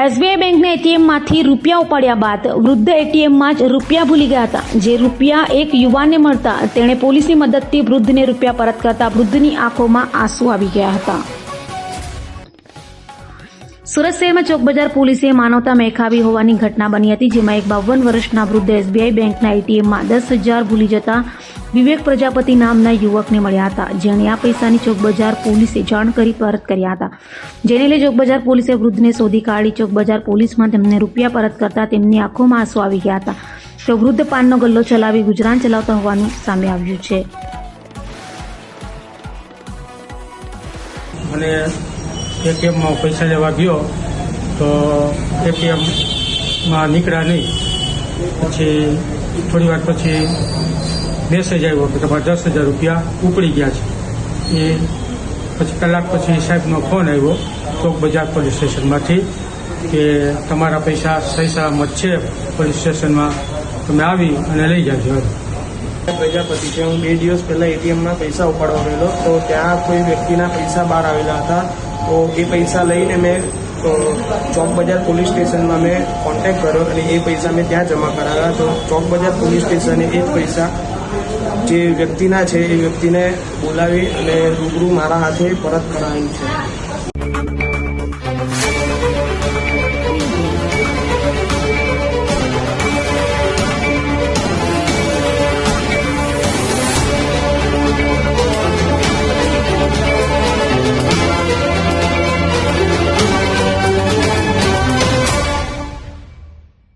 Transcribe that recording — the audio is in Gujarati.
એસબીઆઈ બેંકના એટીએમમાંથી રૂપિયા ઉપાડ્યા બાદ વૃદ્ધ એટીએમમાં જ રૂપિયા ભૂલી ગયા હતા. જે રૂપિયા એક યુવાનને મળતા તેણે પોલીસની મદદથી વૃદ્ધને રૂપિયા પરત કરતા વૃદ્ધની આંખોમાં આંસુ આવી ગયા હતા. સુરત શહેરમાં ચોક બજાર પોલીસે માનવતા મેખાવી હોવાની ઘટના બની હતી, જેમાં એક બાવન વર્ષના વૃદ્ધ એસબીઆઈ બેંકના એટીએમમાં દસ હજાર ભૂલી જતા વિવેક પ્રજાપતિ નામના યુવકને મળ્યા હતા, જેણે આ પૈસાની ચોકબજાર પોલીસે જાણ કરી પરત કર્યા હતા. જેને લઈ ચોકબજાર પોલીસે વૃદ્ધને શોધી કાઢી, ચોકબજાર પોલીસમાં તેમને રૂપિયા પરત કરતા તેમની આંખોમાં આંસુ આવી ગયા હતા. તો વૃદ્ધ પાનનો ગલ્લો ચલાવી ગુજરાન ચલાવતા હોવાનું સામે આવ્યું છે. અને એટીએમમાં પૈસા લેવા ગયો, તો એટીએમમાં નીકળ્યા નહીં. પછી થોડી વાર પછી આવ્યો કે તમારા દસ હજાર રૂપિયા ઉપડી ગયા છે એ પછી કલાક પછી સાહેબનો ફોન આવ્યો ચોક બજાર પોલીસ સ્ટેશનમાંથી કે તમારા પૈસા સહી સલામત છે, પોલીસ સ્ટેશનમાં તમે આવી અને લઈ જાજો. પ્રજાપતિ છે હું બે દિવસ પહેલાં એટીએમમાં પૈસા ઉપાડવા ગયેલો તો ત્યાં કોઈ વ્યક્તિના પૈસા બહાર આવેલા હતા, તો એ પૈસા લઈને મેં ચોક બજાર પોલીસ સ્ટેશનમાં મેં કોન્ટેક્ટ કર્યો અને એ પૈસા મેં ત્યાં જમા કરાવ્યા તો ચોક બજાર પોલીસ સ્ટેશને એ જ પૈસા જે વ્યક્તિના છે એ વ્યક્તિને બોલાવી અને રૂબરૂ મારા હાથે પરત કરાયું છે.